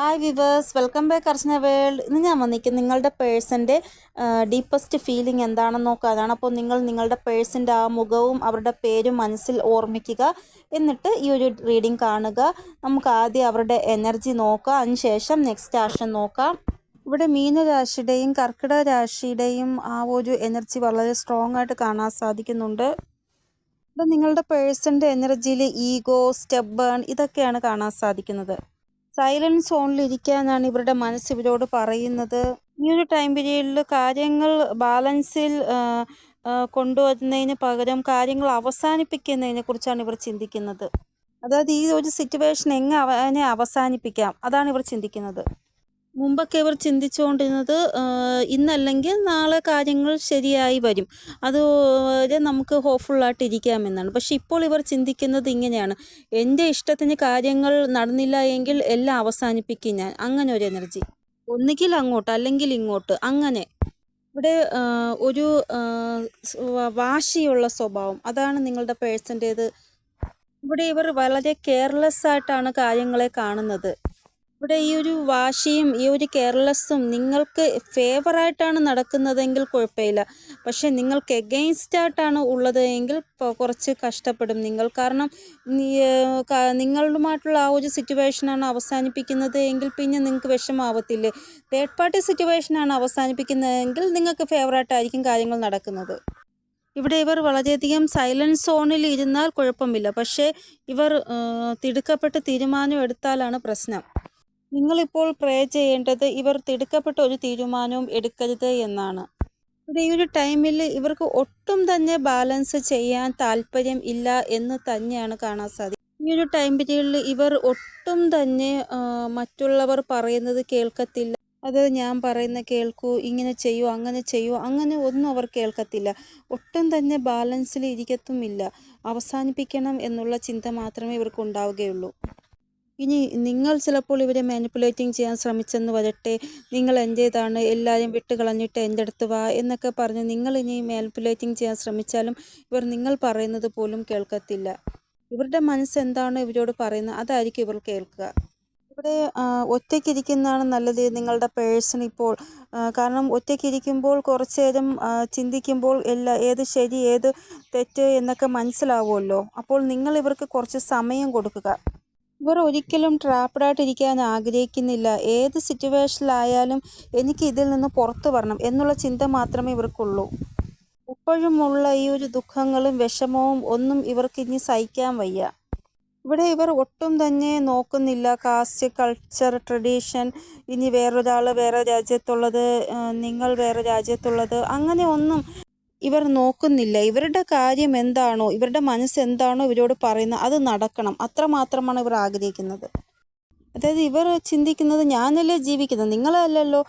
Hi viewers welcome back Archana world ഇന്ന് ഞാൻ വന്നിരിക്കുന്നത് നിങ്ങളുടെ പേഴ്സന്റെ ഡീപ്പസ്റ്റ് ഫീലിംഗ് എന്താണെന്ന് നോക്കാതാണ് അപ്പോൾ നിങ്ങൾ നിങ്ങളുടെ പേഴ്സന്റെ ആ മുഖവും അവരുടെ പേരും മനസ്സിൽ ഓർമ്മിക്കുക. എന്നിട്ട് ഈ ഒരു റീഡിംഗ് കാണുക. നമുക്ക് ആദ്യം അവരുടെ എനർജി നോക്കാം. അതിനുശേഷം നെക്സ്റ്റ് ആഷൻ നോക്കാം. ഇവിടെ മീനരാശിയുടെയും കർക്കിടക രാശിയുടെയും ആ ഒരു എനർജി വളരെ സ്ട്രോങ് ആയിട്ട് കാണാൻ സാധിക്കുന്നുണ്ട്. ഇവിടെ നിങ്ങളുടെ പേഴ്സന്റെ എനർജിയിൽ ഈഗോ സ്റ്റെബേൺ ഇതൊക്കെയാണ് കാണാൻ സാധിക്കുന്നത്. സൈലൻസ് സോണിൽ ഇരിക്കാനാണ് ഇവരുടെ മനസ്സ് ഇവരോട് പറയുന്നത്. ഈ ഒരു ടൈം പീരീഡിൽ കാര്യങ്ങൾ ബാലൻസിൽ കൊണ്ടുവരുന്നതിന് പകരം കാര്യങ്ങൾ അവസാനിപ്പിക്കുന്നതിനെ കുറിച്ചാണ് ഇവർ ചിന്തിക്കുന്നത്. അതായത് ഈ ഒരു സിറ്റുവേഷൻ എങ്ങനെ അവസാനിപ്പിക്കാം? അതാണ് ഇവർ ചിന്തിക്കുന്നത്. മുമ്പൊക്കെ ഇവർ ചിന്തിച്ചുകൊണ്ടിരുന്നത് ഇന്നല്ലെങ്കിൽ നാളെ കാര്യങ്ങൾ ശരിയായി വരും. അത് നമുക്ക് ഹോപ്പ്ഫുള്ളായിട്ട് ഇരിക്കാമെന്നാണ്. പക്ഷെ ഇപ്പോൾ ഇവർ ചിന്തിക്കുന്നത് ഇങ്ങനെയാണ്. എന്റെ ഇഷ്ടത്തിന് കാര്യങ്ങൾ നടന്നില്ല എങ്കിൽ എല്ലാം അവസാനിപ്പിക്കും ഞാൻ. അങ്ങനെ ഒരു എനർജി. ഒന്നുകിൽ അങ്ങോട്ട് അല്ലെങ്കിൽ ഇങ്ങോട്ട്. അങ്ങനെ. ഇവിടെ ഒരു വാശിയുള്ള സ്വഭാവം. അതാണ് നിങ്ങളുടെ പേഴ്സന്റേത്. ഇവിടെ ഇവർ വളരെ കെയർലെസ് ആയിട്ടാണ് കാര്യങ്ങളെ കാണുന്നത്. ഇവിടെ ഈ ഒരു വാശിയും ഈ ഒരു കെയർലെസ്സും നിങ്ങൾക്ക് ഫേവറായിട്ടാണ് നടക്കുന്നതെങ്കിൽ കുഴപ്പമില്ല. പക്ഷെ നിങ്ങൾക്ക് എഗെയിൻസ്റ്റ് ആയിട്ടാണ് ഉള്ളത് എങ്കിൽ കുറച്ച് കഷ്ടപ്പെടും നിങ്ങൾ. കാരണം നിങ്ങളുമായിട്ടുള്ള ആ ഒരു സിറ്റുവേഷനാണ് അവസാനിപ്പിക്കുന്നത് എങ്കിൽ പിന്നെ നിങ്ങൾക്ക് വിഷമാവത്തില്ലേ. തേർഡ് പാർട്ടി സിറ്റുവേഷനാണ് അവസാനിപ്പിക്കുന്നതെങ്കിൽ നിങ്ങൾക്ക് ഫേവറായിട്ടായിരിക്കും കാര്യങ്ങൾ നടക്കുന്നത്. ഇവിടെ ഇവർ വളരെയധികം സൈലൻസ് സോണിൽ ഇരുന്നാൽ കുഴപ്പമില്ല. പക്ഷേ ഇവർ തിടുക്കപ്പെട്ട് തീരുമാനം എടുത്താലാണ് പ്രശ്നം. നിങ്ങളിപ്പോൾ പ്രേ ചെയ്യേണ്ടത് ഇവർ തിടുക്കപ്പെട്ട ഒരു തീരുമാനവും എടുക്കരുത് എന്നാണ്. ഈ ഒരു ടൈമിൽ ഇവർക്ക് ഒട്ടും തന്നെ ബാലൻസ് ചെയ്യാൻ താല്പര്യം ഇല്ല എന്ന് തന്നെയാണ് കാണാൻ സാധിക്കുന്നത് ഈ ഒരു ടൈം പീരീഡിൽ ഇവർ ഒട്ടും തന്നെ മറ്റുള്ളവർ പറയുന്നത് കേൾക്കത്തില്ല. അത് ഞാൻ പറയുന്ന കേൾക്കൂ ഇങ്ങനെ ചെയ്യൂ അങ്ങനെ ചെയ്യൂ അങ്ങനെ ഒന്നും അവർ കേൾക്കത്തില്ല. ഒട്ടും തന്നെ ബാലൻസിൽ ഇരിക്കത്തുമില്ല. അവസാനിപ്പിക്കണം എന്നുള്ള ചിന്ത മാത്രമേ ഇവർക്ക് ഉണ്ടാവുകയുള്ളൂ. ഇനി നിങ്ങൾ ചിലപ്പോൾ ഇവരെ മാനിപ്പുലേറ്റിംഗ് ചെയ്യാൻ ശ്രമിച്ചെന്ന് വരട്ടെ. നിങ്ങൾ എന്റേതാണ് എല്ലാവരും വിട്ട് കളഞ്ഞിട്ട് എന്റെ അടുത്ത് വാ എന്നൊക്കെ പറഞ്ഞ് നിങ്ങൾ ഇനി മാനിപ്പുലേറ്റിംഗ് ചെയ്യാൻ ശ്രമിച്ചാലും ഇവർ നിങ്ങൾ പറയുന്നത് പോലും കേൾക്കത്തില്ല. ഇവരുടെ മനസ്സ് എന്താണ് ഇവരോട് പറയുന്നത്? അതായിരിക്കും ഇവർ കേൾക്കുക. ഇവിടെ ഒറ്റയ്ക്കിരിക്കുന്നതാണ് നല്ലത് നിങ്ങളുടെ പേഴ്സൺ ഇപ്പോൾ. കാരണം ഒറ്റയ്ക്കിരിക്കുമ്പോൾ കുറച്ച് നേരം ചിന്തിക്കുമ്പോൾ എല്ലാ ഏത് ശരി ഏത് തെറ്റ് എന്നൊക്കെ മനസ്സിലാവുമല്ലോ. അപ്പോൾ നിങ്ങൾ ഇവർക്ക് കുറച്ച് സമയം കൊടുക്കുക. ഇവർ ഒരിക്കലും ട്രാപ്ഡ് ആയിട്ടിരിക്കാൻ ആഗ്രഹിക്കുന്നില്ല. ഏത് സിറ്റുവേഷനിലായാലും എനിക്ക് ഇതിൽ നിന്ന് പുറത്തു വരണം എന്നുള്ള ചിന്ത മാത്രമേ ഇവർക്കുള്ളൂ. ഇപ്പോഴുമുള്ള ഈ ഒരു ദുഃഖങ്ങളും വിഷമവും ഒന്നും ഇവർക്ക് ഇനി സഹിക്കാൻ വയ്യ. ഇവിടെ ഇവർ ഒട്ടും തന്നെ നോക്കുന്നില്ല. കാസ്റ്റ് കൾച്ചർ ട്രഡീഷൻ ഇനി വേറൊരാൾ വേറെ രാജ്യത്തുള്ളത് നിങ്ങൾ വേറെ രാജ്യത്തുള്ളത് അങ്ങനെ ഒന്നും ഇവർ നോക്കുന്നില്ല. ഇവരുടെ കാര്യം എന്താണോ ഇവരുടെ മനസ്സ് എന്താണോ ഇവരോട് പറയുന്നത് അത് നടക്കണം. അത്ര മാത്രമാണ് ഇവർ ആഗ്രഹിക്കുന്നത്. അതായത് ഇവർ ചിന്തിക്കുന്നത് ഞാനല്ലേ ജീവിക്കുന്നത്. നിങ്ങളല്ലല്ലോ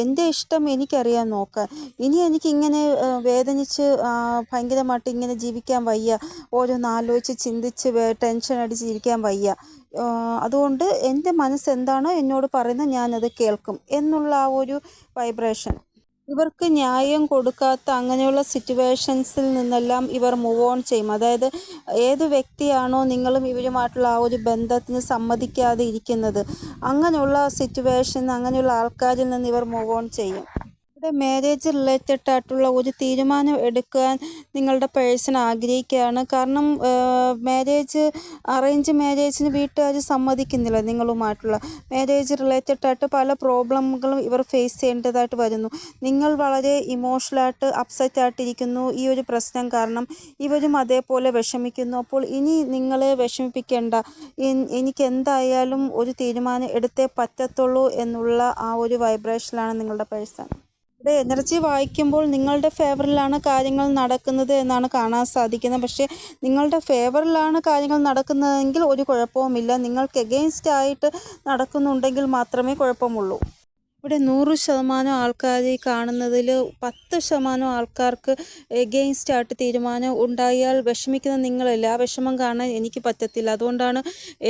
എന്റെ ഇഷ്ടം എനിക്കറിയാൻ നോക്കാൻ ഇനി എനിക്കിങ്ങനെ വേദനിച്ച് ഭയങ്കരമായിട്ട് ഇങ്ങനെ ജീവിക്കാൻ വയ്യ. ഓരോന്ന് ആലോചിച്ച് ചിന്തിച്ച് ടെൻഷൻ അടിച്ച് ജീവിക്കാൻ വയ്യ. അതുകൊണ്ട് എന്റെ മനസ്സ് എന്താണോ എന്നോട് പറയുന്നത് ഞാനത് കേൾക്കും. എന്നുള്ള ആ ഒരു വൈബ്രേഷൻ ഇവർക്ക് ന്യായം കൊടുക്കാത്ത അങ്ങനെയുള്ള സിറ്റുവേഷൻസിൽ നിന്നെല്ലാം ഇവർ മൂവ് ഓൺ ചെയ്യും. അതായത് ഏത് വ്യക്തിയാണോ നിങ്ങളും ഇവരുമായിട്ടുള്ള ആ ഒരു ബന്ധത്തിന് സമ്മതിക്കാതെ ഇരിക്കുന്നത്. അങ്ങനെയുള്ള സിറ്റുവേഷൻ അങ്ങനെയുള്ള ആൾക്കാരിൽ നിന്ന് ഇവർ മൂവ് ഓൺ ചെയ്യും. ഇവിടെ മാരേജ് റിലേറ്റഡ് ആയിട്ടുള്ള ഒരു തീരുമാനം എടുക്കാൻ നിങ്ങളുടെ പേഴ്സൺ ആഗ്രഹിക്കുകയാണ്. കാരണം മാരേജ് അറേഞ്ച് മാരേജിന് വീട്ടുകാർ സമ്മതിക്കുന്നില്ല നിങ്ങളുമായിട്ടുള്ള. മാരേജ് റിലേറ്റഡ് ആയിട്ട് പല പ്രോബ്ലമുകളും ഇവർ ഫേസ് ചെയ്യേണ്ടതായിട്ട് വരുന്നു. നിങ്ങൾ വളരെ ഇമോഷണലായിട്ട് അപ്സെറ്റ് ആയിട്ടിരിക്കുന്നു ഈ ഒരു പ്രശ്നം കാരണം. ഇവരും അതേപോലെ വിഷമിക്കുന്നു. അപ്പോൾ ഇനി നിങ്ങളെ വിഷമിപ്പിക്കേണ്ട. എനിക്ക് എന്തായാലും ഒരു തീരുമാനം എടുത്തേ പറ്റത്തുള്ളൂ എന്നുള്ള ആ ഒരു വൈബ്രേഷനിലാണ് നിങ്ങളുടെ പേഴ്സൺ ഇവിടെ എനർജി വായിക്കുമ്പോൾ നിങ്ങളുടെ ഫേവറിലാണ് കാര്യങ്ങൾ നടക്കുന്നത് എന്നാണ് കാണാൻ സാധിക്കുന്നത്. പക്ഷേ നിങ്ങളുടെ ഫേവറിലാണ് കാര്യങ്ങൾ നടക്കുന്നതെങ്കിൽ ഒരു കുഴപ്പവുമില്ല. നിങ്ങൾക്ക് എഗെയിൻസ്റ്റ് ആയിട്ട് നടക്കുന്നുണ്ടെങ്കിൽ മാത്രമേ കുഴപ്പമുള്ളൂ. ഇവിടെ നൂറ് ശതമാനം ആൾക്കാർ കാണുന്നതിൽ പത്ത് ശതമാനം ആൾക്കാർക്ക് എഗെയിൻസ്റ്റ് ആയിട്ട് തീരുമാനം ഉണ്ടായാൽ വിഷമിക്കുന്ന നിങ്ങളല്ല. ആ വിഷമം കാണാൻ എനിക്ക് പറ്റത്തില്ല. അതുകൊണ്ടാണ്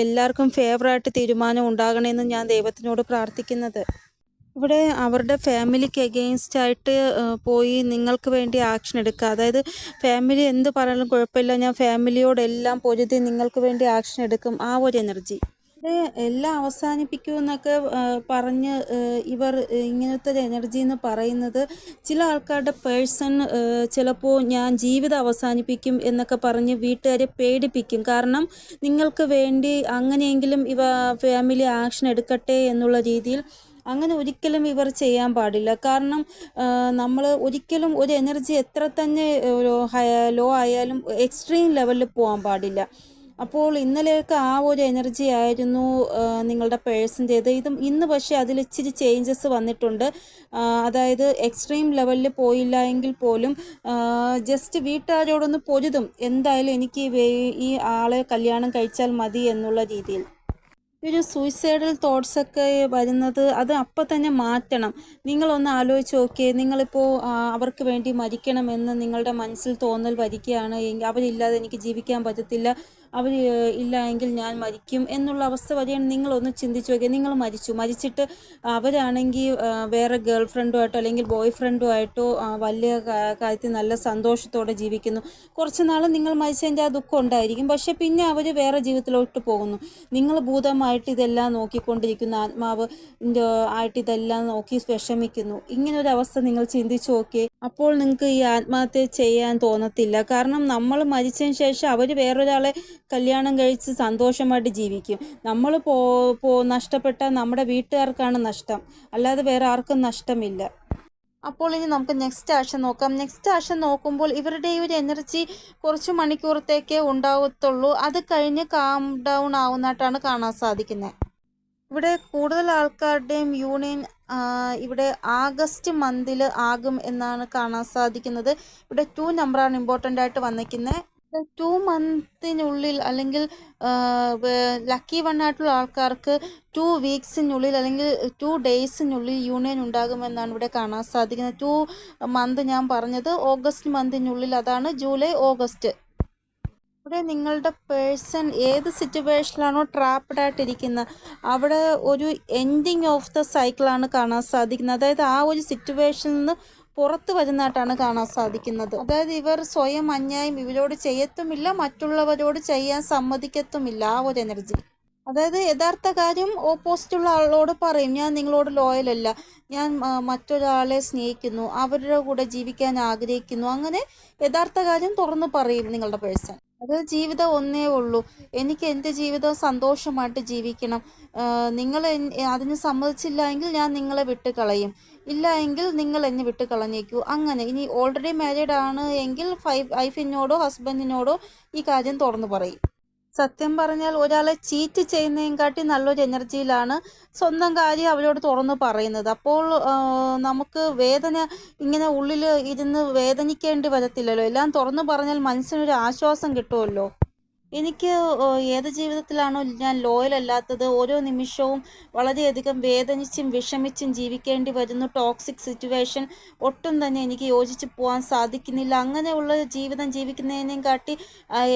എല്ലാവർക്കും ഫേവറായിട്ട് തീരുമാനം ഉണ്ടാകണമെന്ന് ഞാൻ ദൈവത്തിനോട് പ്രാർത്ഥിക്കുന്നത്. ഇവിടെ അവരുടെ ഫാമിലിക്ക് എഗെയിൻസ്റ്റ് ആയിട്ട് പോയി നിങ്ങൾക്ക് വേണ്ടി ആക്ഷൻ എടുക്കുക. അതായത് ഫാമിലി എന്ത് പറഞ്ഞാലും കുഴപ്പമില്ല. ഞാൻ ഫാമിലിയോടെല്ലാം പൊരുതി നിങ്ങൾക്ക് വേണ്ടി ആക്ഷൻ എടുക്കും. ആ ഒരു എനർജി ഇവിടെ എല്ലാം അവസാനിപ്പിക്കുമെന്നൊക്കെ പറഞ്ഞ് ഇവർ ഇങ്ങനത്തെ ഒരു എനർജി എന്ന് പറയുന്നത് ചില ആൾക്കാരുടെ പേഴ്സൺ ചിലപ്പോൾ ഞാൻ ജീവിതം അവസാനിപ്പിക്കും എന്നൊക്കെ പറഞ്ഞ് വീട്ടുകാരെ പേടിപ്പിക്കും. കാരണം നിങ്ങൾക്ക് വേണ്ടി അങ്ങനെയെങ്കിലും ഇവ ഫാമിലി ആക്ഷൻ എടുക്കട്ടെ എന്നുള്ള രീതിയിൽ അങ്ങനെ ഒരിക്കലും ഇവർ ചെയ്യാൻ പാടില്ല. കാരണം നമ്മൾ ഒരിക്കലും ഒരു എനർജി എത്ര തന്നെ ലോ ആയാലും എക്സ്ട്രീം ലെവലിൽ പോകാൻ പാടില്ല. അപ്പോൾ ഇന്നലെയൊക്കെ ആ ഒരു എനർജി ആയിരുന്നു നിങ്ങളുടെ പേഴ്സിന്റേത് ഇതും ഇന്ന് പക്ഷേ അതിൽ ഇച്ചിരി ചേഞ്ചസ് വന്നിട്ടുണ്ട്. അതായത് എക്സ്ട്രീം ലെവലിൽ പോയില്ല എങ്കിൽ പോലും ജസ്റ്റ് വീട്ടുകാരോടൊന്ന് പൊരുതും. എന്തായാലും എനിക്ക് ഈ ആളെ കല്യാണം കഴിച്ചാൽ മതി എന്നുള്ള രീതിയിൽ. ഒരു സൂയിസൈഡൽ തോട്ട്സ് ഒക്കെ വരുന്നത് അത് അപ്പം തന്നെ മാറ്റണം. നിങ്ങളൊന്ന് ആലോചിച്ച് നോക്കിയേ നിങ്ങളിപ്പോൾ അവർക്ക് വേണ്ടി മരിക്കണമെന്ന് നിങ്ങളുടെ മനസ്സിൽ തോന്നൽ വരികയാണ് എങ്കിൽ അവരില്ലാതെ എനിക്ക് ജീവിക്കാൻ പറ്റത്തില്ല. അവർ ഇല്ല എങ്കിൽ ഞാൻ മരിക്കും എന്നുള്ള അവസ്ഥ വരെയാണ് നിങ്ങളൊന്ന് ചിന്തിച്ചു നോക്കിയാൽ നിങ്ങൾ മരിച്ചു. മരിച്ചിട്ട് അവരാണെങ്കിൽ വേറെ ഗേൾ ഫ്രണ്ടുമായിട്ടോ അല്ലെങ്കിൽ ബോയ് ഫ്രണ്ടുമായിട്ടോ വലിയ കാര്യത്തിൽ നല്ല സന്തോഷത്തോടെ ജീവിക്കുന്നു. കുറച്ച് നാൾ നിങ്ങൾ മരിച്ചതിന്റെ ആ ദുഃഖം ഉണ്ടായിരിക്കും. പക്ഷെ പിന്നെ അവർ വേറെ ജീവിതത്തിലോട്ട് പോകുന്നു. നിങ്ങൾ ഭൂതമായിട്ട് ഇതെല്ലാം നോക്കിക്കൊണ്ടിരിക്കുന്നു. ആത്മാവ് ആയിട്ട് ഇതെല്ലാം നോക്കി വിഷമിക്കുന്നു. ഇങ്ങനൊരു അവസ്ഥ നിങ്ങൾ ചിന്തിച്ചു നോക്കിയേ. അപ്പോൾ നിങ്ങൾക്ക് ഈ ആത്മഹത്യ ചെയ്യാൻ തോന്നത്തില്ല. കാരണം നമ്മൾ മരിച്ചതിന് ശേഷം അവർ വേറൊരാളെ കല്യാണം കഴിച്ച് സന്തോഷമായിട്ട് ജീവിക്കും. നമ്മൾ പോ പോ നഷ്ടപ്പെട്ട നമ്മുടെ വീട്ടുകാർക്കാണ് നഷ്ടം. അല്ലാതെ വേറെ ആർക്കും നഷ്ടമില്ല. അപ്പോൾ ഇനി നമുക്ക് നെക്സ്റ്റ് ആഴ്ച നോക്കാം. നെക്സ്റ്റ് ആഴ്ച നോക്കുമ്പോൾ ഇവരുടെ ഒരു എനർജി കുറച്ച് മണിക്കൂറത്തേക്കേ ഉണ്ടാകത്തുള്ളൂ അത് കഴിഞ്ഞ് കാം ഡൗൺ ആവുന്നതായിട്ടാണ് കാണാൻ സാധിക്കുന്നത്. ഇവിടെ കൂടുതൽ ആൾക്കാരുടെയും യൂണിയൻ ഇവിടെ ആഗസ്റ്റ് മന്തിൽ ആകും എന്നാണ് കാണാൻ സാധിക്കുന്നത്. ഇവിടെ ടു നമ്പറാണ് ഇമ്പോർട്ടന്റ് ആയിട്ട് വന്നിരിക്കുന്നത്. ടു മന്തിനുള്ളിൽ അല്ലെങ്കിൽ ലക്കി വൺ ആയിട്ടുള്ള ആൾക്കാർക്ക് ടു വീക്സിനുള്ളിൽ അല്ലെങ്കിൽ ടു ഡേയ്സിനുള്ളിൽ യൂണിയൻ ഉണ്ടാകുമെന്നാണ് ഇവിടെ കാണാൻ സാധിക്കുന്നത്. ടു മന്ത് ഞാൻ പറഞ്ഞത് ഓഗസ്റ്റ് മന്തിനുള്ളിൽ അതാണ് ജൂലൈ ഓഗസ്റ്റ് ഇവിടെ നിങ്ങളുടെ പേഴ്സൺ ഏത് സിറ്റുവേഷനിലാണോ ട്രാപ്ഡ് ആയിട്ടിരിക്കുന്നത് അവിടെ ഒരു എൻഡിങ് ഓഫ് ദ സൈക്കിളാണ് കാണാൻ സാധിക്കുന്നത്. അതായത് ആ ഒരു സിറ്റുവേഷനിൽ നിന്ന് പുറത്ത് വരുന്നതായിട്ടാണ് കാണാൻ സാധിക്കുന്നത്. അതായത് ഇവർ സ്വയം അന്യായം ഇവരോട് ചെയ്യത്തുമില്ല മറ്റുള്ളവരോട് ചെയ്യാൻ സമ്മതിക്കത്തുമില്ല ആ ഒരു എനർജി. അതായത് യഥാർത്ഥ കാര്യം ഓപ്പോസിറ്റുള്ള ആളോട് പറയും ഞാൻ നിങ്ങളോട് ലോയലല്ല ഞാൻ മറ്റൊരാളെ സ്നേഹിക്കുന്നു. അവരുടെ കൂടെ ജീവിക്കാൻ ആഗ്രഹിക്കുന്നു. അങ്ങനെ യഥാർത്ഥ കാര്യം തുറന്നു പറയും നിങ്ങളുടെ പേഴ്സൺ അത് ജീവിതം ഒന്നേ ഉള്ളൂ. എനിക്ക് എന്റെ ജീവിതം സന്തോഷമായിട്ട് ജീവിക്കണം. നിങ്ങൾ അതിന് സമ്മതിച്ചില്ല എങ്കിൽ ഞാൻ നിങ്ങളെ വിട്ട് കളയും. ഇല്ല എങ്കിൽ നിങ്ങൾ എന്നെ വിട്ട് കളഞ്ഞേക്കൂ. അങ്ങനെ. ഇനി ഓൾറെഡി മാരീഡ് ആണ് എങ്കിൽ വൈഫിനോടോ ഹസ്ബൻഡിനോടോ ഈ കാര്യം തുറന്നു പറയും. സത്യം പറഞ്ഞാൽ ഒരാളെ ചീറ്റ് ചെയ്യുന്നതിനെക്കാട്ടി നല്ലൊരു എനർജിയിലാണ് സ്വന്തം കാര്യം അവരോട് തുറന്നു പറയുന്നത്. അപ്പോൾ നമുക്ക് വേദന ഇങ്ങനെ ഉള്ളിൽ ഇരുന്ന് വേദനിക്കേണ്ടി വരത്തില്ലല്ലോ. എല്ലാം തുറന്നു പറഞ്ഞാൽ മനസ്സിനൊരു ആശ്വാസം കിട്ടുമല്ലോ. എനിക്ക് ഏത് ജീവിതത്തിലാണോ ഞാൻ ലോയൽ അല്ലാത്തത് ഓരോ നിമിഷവും വളരെയധികം വേദനിച്ചും വിഷമിച്ചും ജീവിക്കേണ്ടി വരുന്നു ടോക്സിക് സിറ്റുവേഷൻ ഒട്ടും തന്നെ എനിക്ക് യോജിച്ച് പോകാൻ സാധിക്കുന്നില്ല. അങ്ങനെയുള്ള ജീവിതം ജീവിക്കുന്നതിനേയും കാട്ടി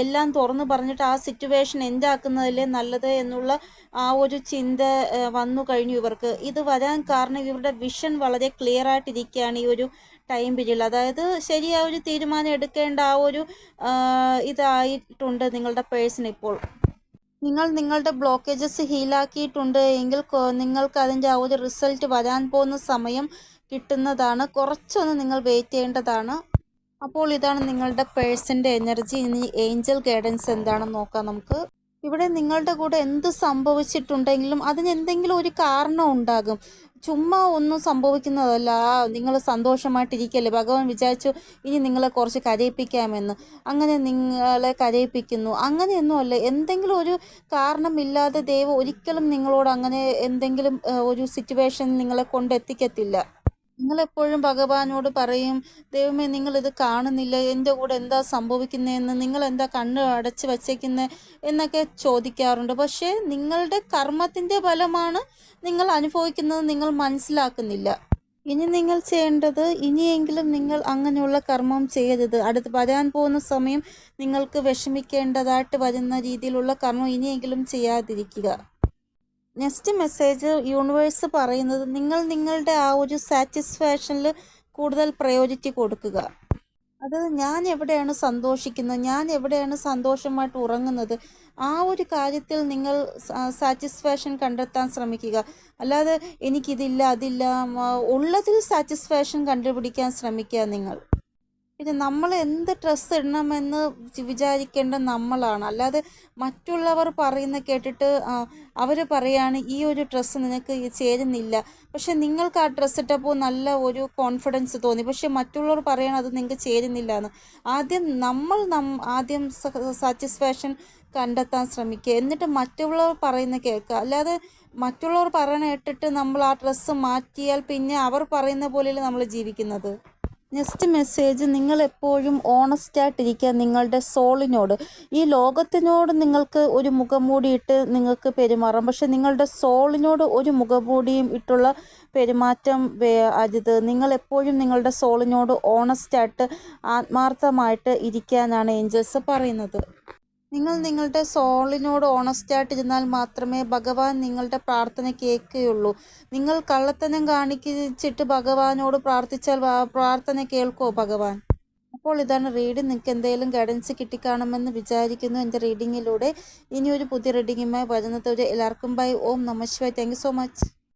എല്ലാം തുറന്നു പറഞ്ഞിട്ട് ആ സിറ്റുവേഷൻ എന്താക്കുന്നതല്ലേ നല്ലത് എന്നുള്ള ആ ഒരു ചിന്ത വന്നു കഴിഞ്ഞു ഇവർക്ക്. ഇത് വരാൻ കാരണം ഇവരുടെ വിഷൻ വളരെ ക്ലിയർ ആയിട്ടിരിക്കുകയാണ് ഈ ഒരു ടൈം പീരീഡിൽ അതായത് ശരിയായ ഒരു തീരുമാനം എടുക്കേണ്ട ആ ഒരു ഇതായിട്ടുണ്ട് നിങ്ങളുടെ പേഴ്സൺ ഇപ്പോൾ. നിങ്ങൾ നിങ്ങളുടെ ബ്ലോക്കേജസ് ഹീലാക്കിയിട്ടുണ്ട് എങ്കിൽ നിങ്ങൾക്ക് അതിന്റെ ആ ഒരു റിസൾട്ട് വരാൻ പോകുന്ന സമയം കിട്ടുന്നതാണ്. കുറച്ചൊന്ന് നിങ്ങൾ വെയിറ്റ് ചെയ്യേണ്ടതാണ്. അപ്പോൾ ഇതാണ് നിങ്ങളുടെ പേഴ്സന്റെ എനർജി ഇനി ഏഞ്ചൽ ഗൈഡൻസ് എന്താണെന്ന് നോക്കാം നമുക്ക്. ഇവിടെ നിങ്ങളുടെ കൂടെ എന്ത് സംഭവിച്ചിട്ടുണ്ടെങ്കിലും അതിന് എന്തെങ്കിലും ഒരു കാരണം ഉണ്ടാകും. ചുമ്മാ ഒന്നും സംഭവിക്കുന്നതല്ല. നിങ്ങൾ സന്തോഷമായിട്ടിരിക്കല്ലേ? ഭഗവാൻ വിചാരിച്ചു ഇനി നിങ്ങളെ കുറച്ച് കരയിപ്പിക്കാമെന്ന്. അങ്ങനെ നിങ്ങളെ കരയിപ്പിക്കുന്നു. അങ്ങനെയൊന്നുമല്ല. എന്തെങ്കിലും ഒരു കാരണമില്ലാതെ ദൈവം ഒരിക്കലും നിങ്ങളോട് അങ്ങനെ എന്തെങ്കിലും ഒരു സിറ്റുവേഷൻ നിങ്ങളെ കൊണ്ടെത്തിക്കത്തില്ല നിങ്ങളെപ്പോഴും ഭഗവാനോട് പറയും ദൈവമേ നിങ്ങൾ ഇത് കാണുന്നില്ല. എന്റെ കൂടെ എന്താ സംഭവിക്കുന്നതെന്ന്? നിങ്ങൾ എന്താ കണ്ണ് അടച്ച് വച്ചേക്കുന്നത് എന്നൊക്കെ ചോദിക്കാറുണ്ട്. പക്ഷേ നിങ്ങളുടെ കർമ്മത്തിന്റെ ഫലമാണ് നിങ്ങൾ അനുഭവിക്കുന്നത് നിങ്ങൾ മനസ്സിലാക്കുന്നില്ല. ഇനി നിങ്ങൾ ചെയ്യേണ്ടത് ഇനിയെങ്കിലും നിങ്ങൾ അങ്ങനെയുള്ള കർമ്മം ചെയ്യരുത്. അടുത്ത് വരാൻ പോകുന്ന സമയം നിങ്ങൾക്ക് വിഷമിക്കേണ്ടതായിട്ട് വരുന്ന രീതിയിലുള്ള കർമ്മം ഇനിയെങ്കിലും ചെയ്യാതിരിക്കുക. നെക്സ്റ്റ് മെസ്സേജ് യൂണിവേഴ്സ് പറയുന്നത് നിങ്ങൾ നിങ്ങളുടെ ആ ഒരു സാറ്റിസ്ഫാക്ഷനിൽ കൂടുതൽ പ്രയോജിറ്റി കൊടുക്കുക. അത് ഞാൻ എവിടെയാണ് സന്തോഷിക്കുന്നത്? ഞാൻ എവിടെയാണ് സന്തോഷമായിട്ട് ഉറങ്ങുന്നത്? ആ ഒരു കാര്യത്തിൽ നിങ്ങൾ സാറ്റിസ്ഫാക്ഷൻ കണ്ടെത്താൻ ശ്രമിക്കുക. അല്ലാതെ എനിക്കിതില്ല അതില്ല ഉള്ളതിൽ സാറ്റിസ്ഫാക്ഷൻ കണ്ടുപിടിക്കാൻ ശ്രമിക്കുക നിങ്ങൾ. പിന്നെ നമ്മൾ എന്ത് ഡ്രസ്സ് ഇടണമെന്ന് വിചാരിക്കേണ്ട നമ്മളാണ്. അല്ലാതെ മറ്റുള്ളവർ പറയുന്ന കേട്ടിട്ട് അവർ പറയാണ് ഈ ഒരു ഡ്രസ്സ് നിനക്ക് ചേരുന്നില്ല. പക്ഷെ നിങ്ങൾക്ക് ആ ഡ്രസ്സ് ഇട്ടപ്പോൾ നല്ല ഒരു കോൺഫിഡൻസ് തോന്നി. പക്ഷെ മറ്റുള്ളവർ പറയണം അത് നിങ്ങൾക്ക് ചേരുന്നില്ല എന്ന് ആദ്യം നമ്മൾ നം ആദ്യം സാറ്റിസ്ഫാക്ഷൻ കണ്ടെത്താൻ ശ്രമിക്കുക. എന്നിട്ട് മറ്റുള്ളവർ പറയുന്ന കേൾക്കുക. അല്ലാതെ മറ്റുള്ളവർ പറയണ കേട്ടിട്ട് നമ്മൾ ആ ഡ്രസ്സ് മാറ്റിയാൽ പിന്നെ അവർ പറയുന്ന പോലെയല്ല നമ്മൾ ജീവിക്കുന്നത്. നെക്സ്റ്റ് മെസ്സേജ് നിങ്ങൾ എപ്പോഴും ഓണസ്റ്റ് ആയിട്ടിരിക്കുക നിങ്ങളുടെ സോളിനോട് ഈ ലോകത്തിനോട് നിങ്ങൾക്ക് ഒരു മുഖംമൂടിയിട്ട് നിങ്ങൾക്ക് പെരുമാറാം. പക്ഷെ നിങ്ങളുടെ സോളിനോട് ഒരു മുഖംമൂടിയും ഇട്ടുള്ള പെരുമാറ്റം അരുത്. നിങ്ങൾ എപ്പോഴും നിങ്ങളുടെ സോളിനോട് ഓണസ്റ്റ് ആയിട്ട് ആത്മാർത്ഥമായിട്ട് ഇരിക്കാനാണ് ഏഞ്ചൽസ് പറയുന്നത്. നിങ്ങൾ നിങ്ങളുടെ സോളിനോട് ഓണസ്റ്റ് ഇരുന്നാൽ മാത്രമേ ഭഗവാൻ നിങ്ങളുടെ പ്രാർത്ഥന കേൾക്കുകയുള്ളൂ. നിങ്ങൾ കള്ളത്തനം കാണിച്ചിട്ട് ഭഗവാനോട് പ്രാർത്ഥിച്ചാൽ പ്രാർത്ഥന കേൾക്കുമോ ഭഗവാൻ? അപ്പോൾ ഇതാണ് റീഡിങ് നിങ്ങൾക്ക് എന്തെങ്കിലും ഗൈഡൻസ് കിട്ടിക്കാണുമെന്ന് വിചാരിക്കുന്നു എന്റെ റീഡിങ്ങിലൂടെ ഇനി ഒരു പുതിയ റീഡിങ്ങുമായി വരുന്നത് ഒരു എല്ലാവർക്കും ബൈ ഓം നമ ശിവായ്. Thank so much